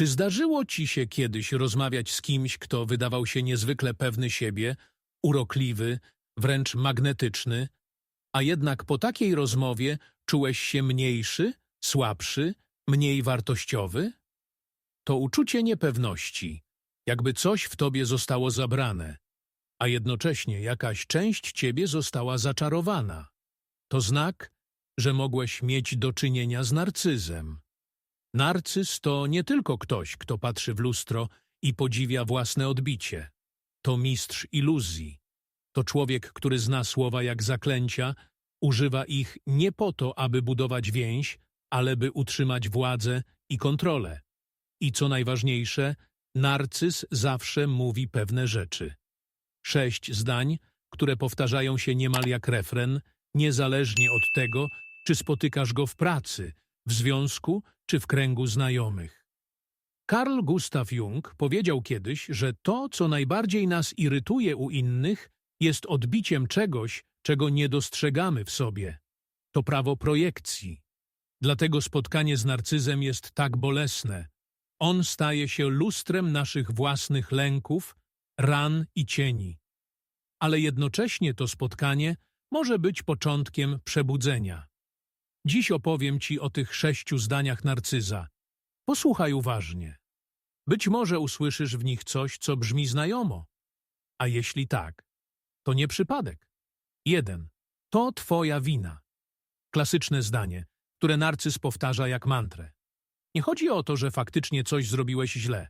Czy zdarzyło ci się kiedyś rozmawiać z kimś, kto wydawał się niezwykle pewny siebie, urokliwy, wręcz magnetyczny, a jednak po takiej rozmowie czułeś się mniejszy, słabszy, mniej wartościowy? To uczucie niepewności, jakby coś w tobie zostało zabrane, a jednocześnie jakaś część ciebie została zaczarowana. To znak, że mogłeś mieć do czynienia z narcyzem. Narcyz to nie tylko ktoś, kto patrzy w lustro i podziwia własne odbicie. To mistrz iluzji. To człowiek, który zna słowa jak zaklęcia, używa ich nie po to, aby budować więź, ale by utrzymać władzę i kontrolę. I co najważniejsze, narcyz zawsze mówi pewne rzeczy. Sześć zdań, które powtarzają się niemal jak refren, niezależnie od tego, czy spotykasz go w pracy, w związku czy w kręgu znajomych. Carl Gustav Jung powiedział kiedyś, że to, co najbardziej nas irytuje u innych, jest odbiciem czegoś, czego nie dostrzegamy w sobie. To prawo projekcji. Dlatego spotkanie z narcyzem jest tak bolesne. On staje się lustrem naszych własnych lęków, ran i cieni. Ale jednocześnie to spotkanie może być początkiem przebudzenia. Dziś opowiem Ci o tych sześciu zdaniach narcyza. Posłuchaj uważnie. Być może usłyszysz w nich coś, co brzmi znajomo. A jeśli tak, to nie przypadek. 1. To Twoja wina. Klasyczne zdanie, które narcyz powtarza jak mantrę. Nie chodzi o to, że faktycznie coś zrobiłeś źle.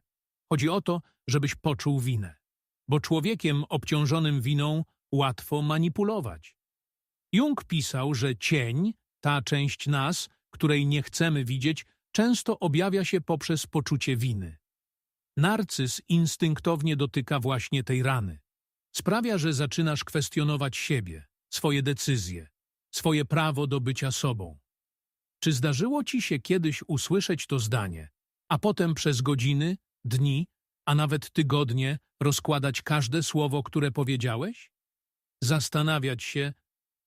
Chodzi o to, żebyś poczuł winę. Bo człowiekiem obciążonym winą łatwo manipulować. Jung pisał, że cień, ta część nas, której nie chcemy widzieć, często objawia się poprzez poczucie winy. Narcyz instynktownie dotyka właśnie tej rany. Sprawia, że zaczynasz kwestionować siebie, swoje decyzje, swoje prawo do bycia sobą. Czy zdarzyło ci się kiedyś usłyszeć to zdanie, a potem przez godziny, dni, a nawet tygodnie rozkładać każde słowo, które powiedziałeś? Zastanawiać się,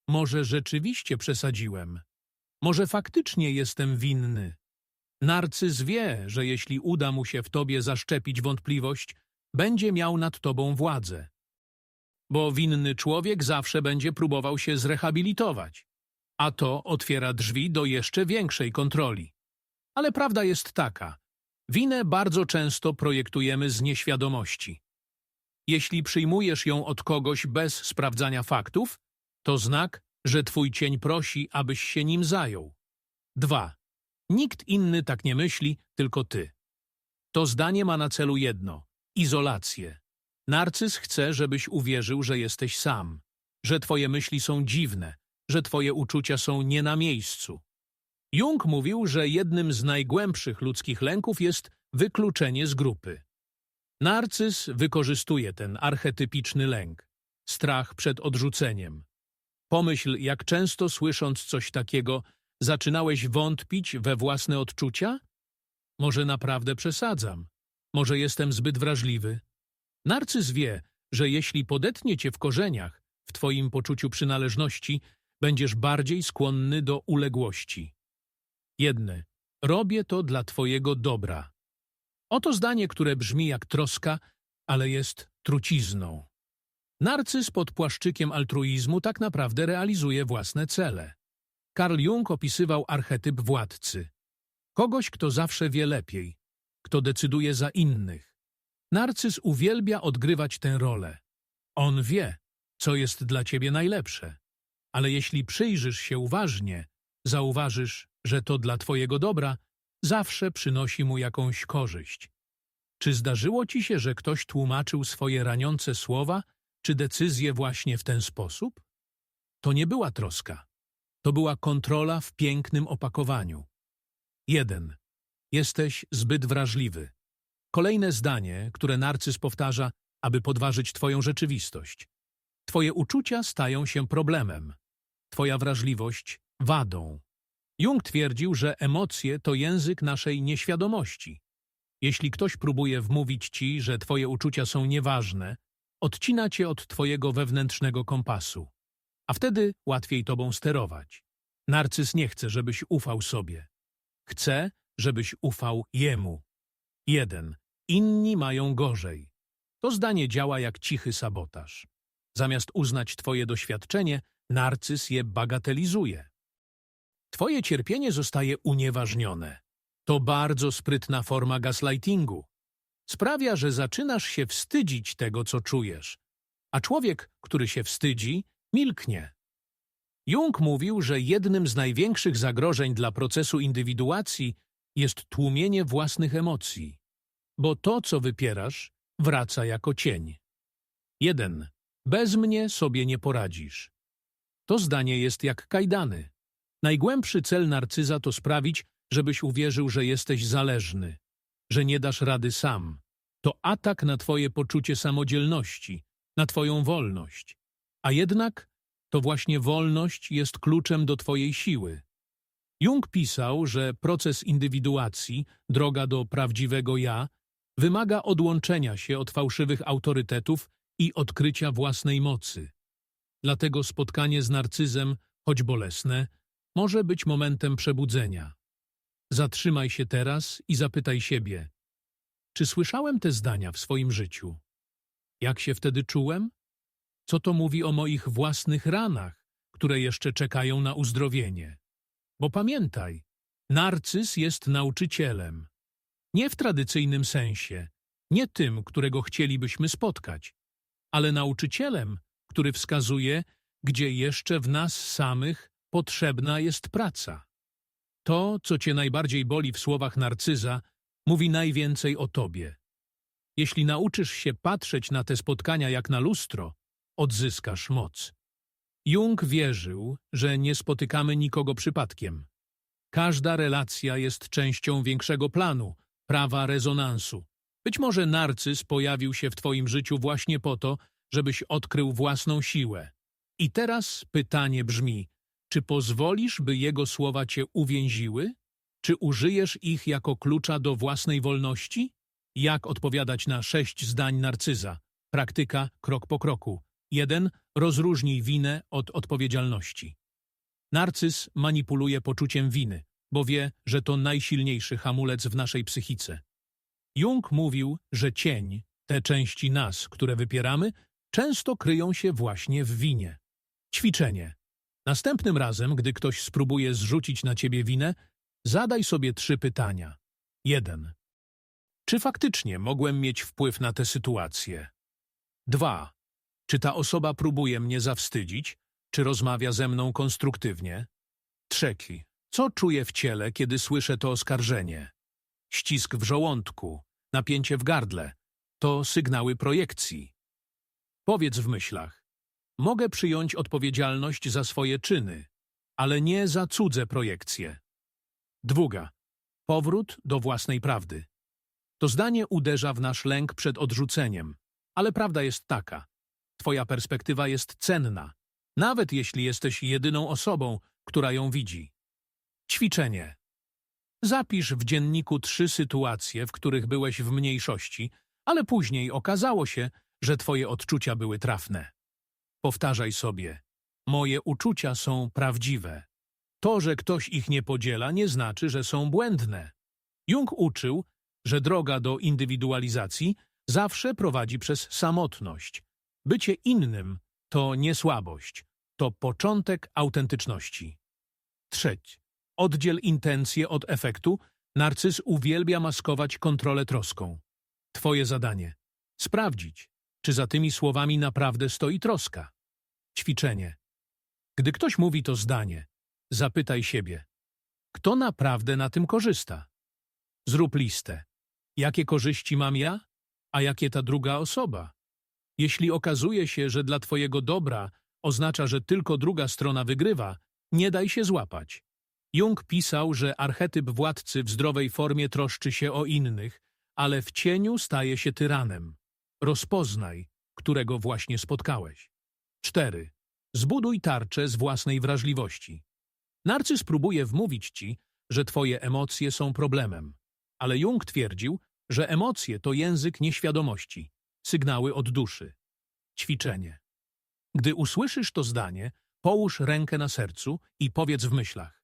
może rzeczywiście przesadziłem, może faktycznie jestem winny. Narcyz wie, że jeśli uda mu się w tobie zaszczepić wątpliwość, będzie miał nad tobą władzę. Bo winny człowiek zawsze będzie próbował się zrehabilitować, a to otwiera drzwi do jeszcze większej kontroli. Ale prawda jest taka, winę bardzo często projektujemy z nieświadomości. Jeśli przyjmujesz ją od kogoś bez sprawdzania faktów, to znak, że twój cień prosi, abyś się nim zajął. 2. Nikt inny tak nie myśli, tylko ty. To zdanie ma na celu jedno – izolację. Narcyz chce, żebyś uwierzył, że jesteś sam, że twoje myśli są dziwne, że twoje uczucia są nie na miejscu. Jung mówił, że jednym z najgłębszych ludzkich lęków jest wykluczenie z grupy. Narcyz wykorzystuje ten archetypiczny lęk, strach przed odrzuceniem. Pomyśl, jak często słysząc coś takiego, zaczynałeś wątpić we własne odczucia? Może naprawdę przesadzam? Może jestem zbyt wrażliwy? Narcyz wie, że jeśli podetnie cię w korzeniach, w twoim poczuciu przynależności, będziesz bardziej skłonny do uległości. Jedne. Robię to dla twojego dobra. Oto zdanie, które brzmi jak troska, ale jest trucizną. Narcyz pod płaszczykiem altruizmu tak naprawdę realizuje własne cele. Carl Jung opisywał archetyp władcy. Kogoś, kto zawsze wie lepiej, kto decyduje za innych. Narcyz uwielbia odgrywać tę rolę. On wie, co jest dla ciebie najlepsze. Ale jeśli przyjrzysz się uważnie, zauważysz, że to dla twojego dobra zawsze przynosi mu jakąś korzyść. Czy zdarzyło ci się, że ktoś tłumaczył swoje raniące słowa czy decyzje właśnie w ten sposób? To nie była troska. To była kontrola w pięknym opakowaniu. 1. Jesteś zbyt wrażliwy. Kolejne zdanie, które narcyz powtarza, aby podważyć twoją rzeczywistość. Twoje uczucia stają się problemem. Twoja wrażliwość wadą. Jung twierdził, że emocje to język naszej nieświadomości. Jeśli ktoś próbuje wmówić ci, że twoje uczucia są nieważne, odcina cię od twojego wewnętrznego kompasu, a wtedy łatwiej tobą sterować. Narcyz nie chce, żebyś ufał sobie. Chce, żebyś ufał jemu. 1. Inni mają gorzej. To zdanie działa jak cichy sabotaż. Zamiast uznać twoje doświadczenie, narcyz je bagatelizuje. Twoje cierpienie zostaje unieważnione. To bardzo sprytna forma gaslightingu. Sprawia, że zaczynasz się wstydzić tego, co czujesz, a człowiek, który się wstydzi, milknie. Jung mówił, że jednym z największych zagrożeń dla procesu indywiduacji jest tłumienie własnych emocji, bo to, co wypierasz, wraca jako cień. 1. Bez mnie sobie nie poradzisz. To zdanie jest jak kajdany. Najgłębszy cel narcyza to sprawić, żebyś uwierzył, że jesteś zależny, że nie dasz rady sam. To atak na twoje poczucie samodzielności, na twoją wolność. A jednak to właśnie wolność jest kluczem do twojej siły. Jung pisał, że proces indywiduacji, droga do prawdziwego ja, wymaga odłączenia się od fałszywych autorytetów i odkrycia własnej mocy. Dlatego spotkanie z narcyzem, choć bolesne, może być momentem przebudzenia. Zatrzymaj się teraz i zapytaj siebie, czy słyszałem te zdania w swoim życiu? Jak się wtedy czułem? Co to mówi o moich własnych ranach, które jeszcze czekają na uzdrowienie? Bo pamiętaj, narcyz jest nauczycielem. Nie w tradycyjnym sensie, nie tym, którego chcielibyśmy spotkać, ale nauczycielem, który wskazuje, gdzie jeszcze w nas samych potrzebna jest praca. To, co cię najbardziej boli w słowach narcyza, mówi najwięcej o tobie. Jeśli nauczysz się patrzeć na te spotkania jak na lustro, odzyskasz moc. Jung wierzył, że nie spotykamy nikogo przypadkiem. Każda relacja jest częścią większego planu, prawa rezonansu. Być może narcyz pojawił się w twoim życiu właśnie po to, żebyś odkrył własną siłę. I teraz pytanie brzmi, czy pozwolisz, by jego słowa cię uwięziły? Czy użyjesz ich jako klucza do własnej wolności? Jak odpowiadać na sześć zdań narcyza? Praktyka krok po kroku. 1. Rozróżnij winę od odpowiedzialności. Narcyz manipuluje poczuciem winy, bo wie, że to najsilniejszy hamulec w naszej psychice. Jung mówił, że cień, te części nas, które wypieramy, często kryją się właśnie w winie. Ćwiczenie. Następnym razem, gdy ktoś spróbuje zrzucić na ciebie winę, zadaj sobie trzy pytania. 1. Czy faktycznie mogłem mieć wpływ na tę sytuację? 2. Czy ta osoba próbuje mnie zawstydzić, czy rozmawia ze mną konstruktywnie? Trzeci. Co czuję w ciele, kiedy słyszę to oskarżenie? Ścisk w żołądku, napięcie w gardle. To sygnały projekcji. Powiedz w myślach. Mogę przyjąć odpowiedzialność za swoje czyny, ale nie za cudze projekcje. Druga. Powrót do własnej prawdy. To zdanie uderza w nasz lęk przed odrzuceniem, ale prawda jest taka. Twoja perspektywa jest cenna, nawet jeśli jesteś jedyną osobą, która ją widzi. Ćwiczenie. Zapisz w dzienniku trzy sytuacje, w których byłeś w mniejszości, ale później okazało się, że twoje odczucia były trafne. Powtarzaj sobie. Moje uczucia są prawdziwe. To, że ktoś ich nie podziela, nie znaczy, że są błędne. Jung uczył, że droga do indywidualizacji zawsze prowadzi przez samotność. Bycie innym to nie słabość, to początek autentyczności. Trzeć. Oddziel intencje od efektu. Narcyz uwielbia maskować kontrolę troską. Twoje zadanie. Sprawdzić, czy za tymi słowami naprawdę stoi troska. Ćwiczenie. Gdy ktoś mówi to zdanie, zapytaj siebie, kto naprawdę na tym korzysta? Zrób listę. Jakie korzyści mam ja, a jakie ta druga osoba? Jeśli okazuje się, że dla twojego dobra oznacza, że tylko druga strona wygrywa, nie daj się złapać. Jung pisał, że archetyp władcy w zdrowej formie troszczy się o innych, ale w cieniu staje się tyranem. Rozpoznaj, którego właśnie spotkałeś. 4. Zbuduj tarczę z własnej wrażliwości. Narcyz próbuje wmówić ci, że twoje emocje są problemem, ale Jung twierdził, że emocje to język nieświadomości, sygnały od duszy. Ćwiczenie. Gdy usłyszysz to zdanie, połóż rękę na sercu i powiedz w myślach.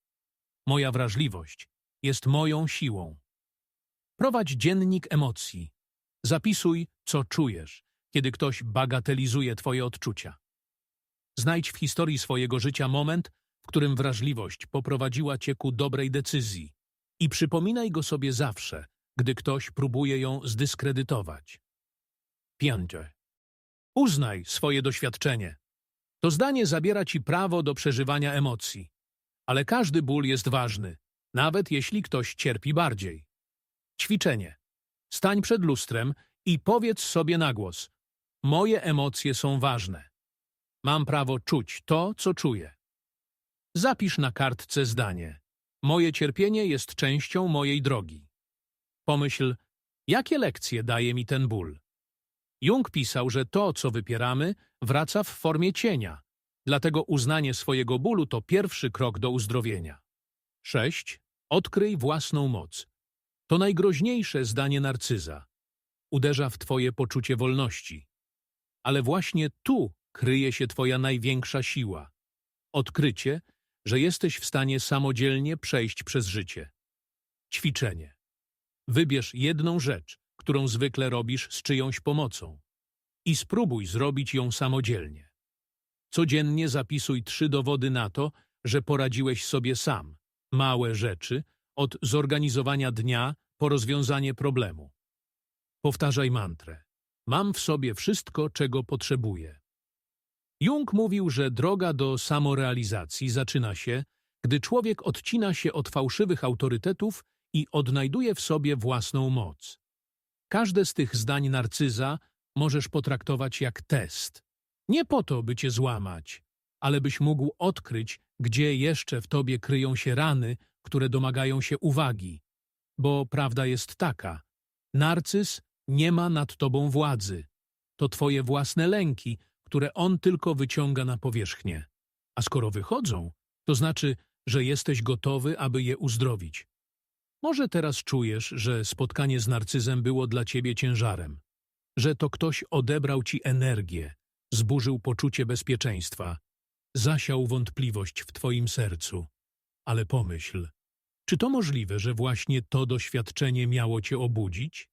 Moja wrażliwość jest moją siłą. Prowadź dziennik emocji. Zapisuj, co czujesz, kiedy ktoś bagatelizuje twoje odczucia. Znajdź w historii swojego życia moment, w którym wrażliwość poprowadziła cię ku dobrej decyzji i przypominaj go sobie zawsze, gdy ktoś próbuje ją zdyskredytować. Pięcie. Uznaj swoje doświadczenie. To zdanie zabiera ci prawo do przeżywania emocji, ale każdy ból jest ważny, nawet jeśli ktoś cierpi bardziej. Ćwiczenie. Stań przed lustrem i powiedz sobie na głos: Moje emocje są ważne. Mam prawo czuć to, co czuję. Zapisz na kartce zdanie. Moje cierpienie jest częścią mojej drogi. Pomyśl, jakie lekcje daje mi ten ból. Jung pisał, że to, co wypieramy, wraca w formie cienia, dlatego uznanie swojego bólu to pierwszy krok do uzdrowienia. 6. Odkryj własną moc. To najgroźniejsze zdanie narcyza. Uderza w twoje poczucie wolności. Ale właśnie tu kryje się twoja największa siła. Odkrycie, że jesteś w stanie samodzielnie przejść przez życie. Ćwiczenie. Wybierz jedną rzecz, którą zwykle robisz z czyjąś pomocą i spróbuj zrobić ją samodzielnie. Codziennie zapisuj trzy dowody na to, że poradziłeś sobie sam. Małe rzeczy, od zorganizowania dnia po rozwiązanie problemu. Powtarzaj mantrę. Mam w sobie wszystko, czego potrzebuję. Jung mówił, że droga do samorealizacji zaczyna się, gdy człowiek odcina się od fałszywych autorytetów i odnajduje w sobie własną moc. Każde z tych zdań narcyza możesz potraktować jak test. Nie po to, by cię złamać, ale byś mógł odkryć, gdzie jeszcze w tobie kryją się rany, które domagają się uwagi. Bo prawda jest taka, narcyz nie ma nad tobą władzy. To twoje własne lęki, które on tylko wyciąga na powierzchnię. A skoro wychodzą, to znaczy, że jesteś gotowy, aby je uzdrowić. Może teraz czujesz, że spotkanie z narcyzem było dla ciebie ciężarem, że to ktoś odebrał ci energię, zburzył poczucie bezpieczeństwa, zasiał wątpliwość w twoim sercu. Ale pomyśl, czy to możliwe, że właśnie to doświadczenie miało cię obudzić?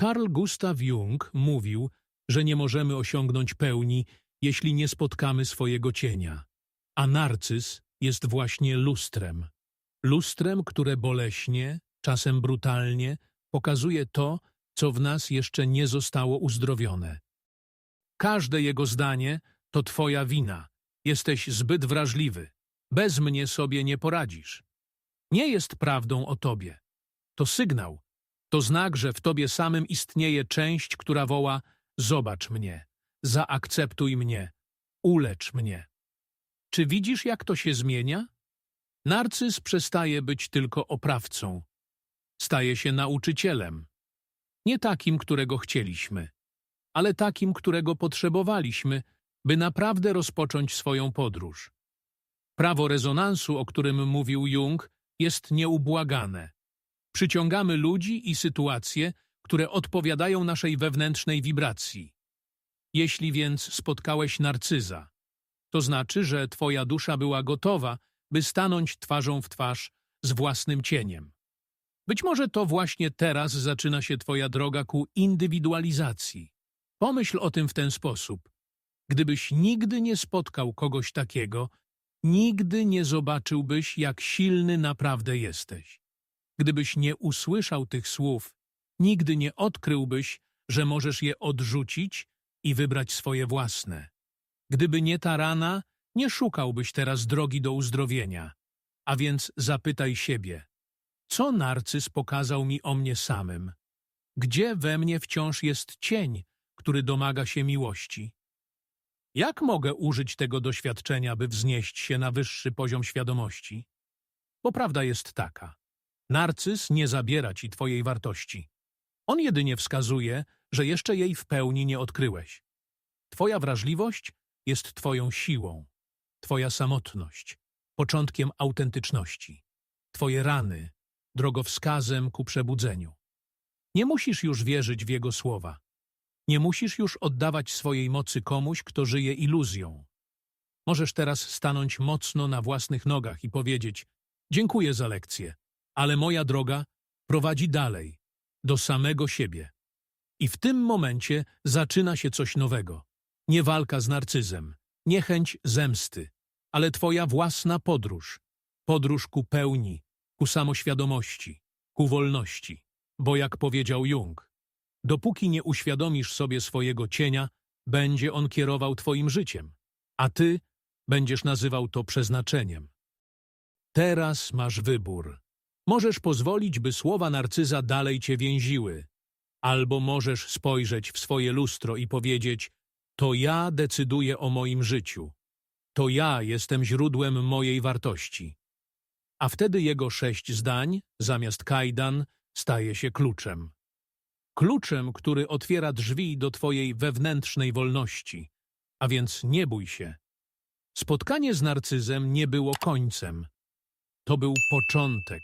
Carl Gustav Jung mówił, że nie możemy osiągnąć pełni, jeśli nie spotkamy swojego cienia. A narcyz jest właśnie lustrem. Lustrem, które boleśnie, czasem brutalnie, pokazuje to, co w nas jeszcze nie zostało uzdrowione. Każde jego zdanie to twoja wina. Jesteś zbyt wrażliwy. Bez mnie sobie nie poradzisz. Nie jest prawdą o tobie. To sygnał. To znak, że w tobie samym istnieje część, która woła Zobacz mnie, zaakceptuj mnie, ulecz mnie. Czy widzisz, jak to się zmienia? Narcyz przestaje być tylko oprawcą. Staje się nauczycielem. Nie takim, którego chcieliśmy, ale takim, którego potrzebowaliśmy, by naprawdę rozpocząć swoją podróż. Prawo rezonansu, o którym mówił Jung, jest nieubłagane. Przyciągamy ludzi i sytuacje, które odpowiadają naszej wewnętrznej wibracji. Jeśli więc spotkałeś narcyza, to znaczy, że twoja dusza była gotowa, by stanąć twarzą w twarz z własnym cieniem. Być może to właśnie teraz zaczyna się twoja droga ku indywidualizacji. Pomyśl o tym w ten sposób. Gdybyś nigdy nie spotkał kogoś takiego, nigdy nie zobaczyłbyś, jak silny naprawdę jesteś. Gdybyś nie usłyszał tych słów, nigdy nie odkryłbyś, że możesz je odrzucić i wybrać swoje własne. Gdyby nie ta rana, nie szukałbyś teraz drogi do uzdrowienia. A więc zapytaj siebie, co narcyz pokazał mi o mnie samym? Gdzie we mnie wciąż jest cień, który domaga się miłości? Jak mogę użyć tego doświadczenia, by wznieść się na wyższy poziom świadomości? Bo prawda jest taka. Narcyz nie zabiera ci twojej wartości. On jedynie wskazuje, że jeszcze jej w pełni nie odkryłeś. Twoja wrażliwość jest twoją siłą, twoja samotność, początkiem autentyczności, twoje rany, drogowskazem ku przebudzeniu. Nie musisz już wierzyć w Jego słowa. Nie musisz już oddawać swojej mocy komuś, kto żyje iluzją. Możesz teraz stanąć mocno na własnych nogach i powiedzieć: Dziękuję za lekcję, ale moja droga prowadzi dalej, do samego siebie. I w tym momencie zaczyna się coś nowego. Nie walka z narcyzem, nie chęć zemsty, ale twoja własna podróż. Podróż ku pełni, ku samoświadomości, ku wolności. Bo jak powiedział Jung, dopóki nie uświadomisz sobie swojego cienia, będzie on kierował twoim życiem, a ty będziesz nazywał to przeznaczeniem. Teraz masz wybór. Możesz pozwolić, by słowa narcyza dalej cię więziły, albo możesz spojrzeć w swoje lustro i powiedzieć: To ja decyduję o moim życiu. To ja jestem źródłem mojej wartości. A wtedy jego sześć zdań, zamiast kajdan, staje się kluczem. Kluczem, który otwiera drzwi do twojej wewnętrznej wolności. A więc nie bój się. Spotkanie z narcyzem nie było końcem. To był początek.